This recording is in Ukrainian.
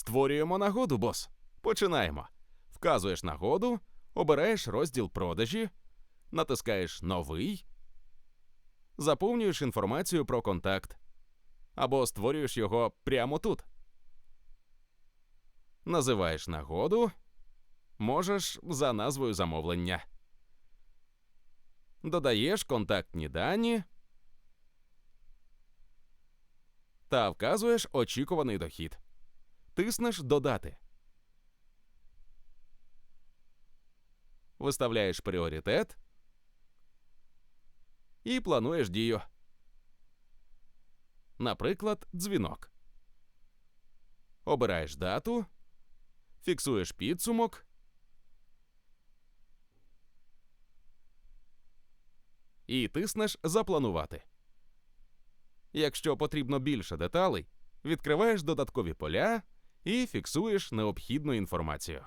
Створюємо нагоду, бос. Починаємо. Вказуєш нагоду, обираєш розділ продажі, натискаєш Новий, заповнюєш інформацію про контакт або створюєш його прямо тут. Називаєш нагоду, можеш за назвою замовлення. Додаєш контактні дані та вказуєш очікуваний дохід. Тиснеш Додати. Виставляєш пріоритет і плануєш дію. Наприклад, дзвінок. Обираєш дату, фіксуєш підсумок. І тиснеш Запланувати. Якщо потрібно більше деталей, відкриваєш додаткові поля і фіксуєш необхідну інформацію.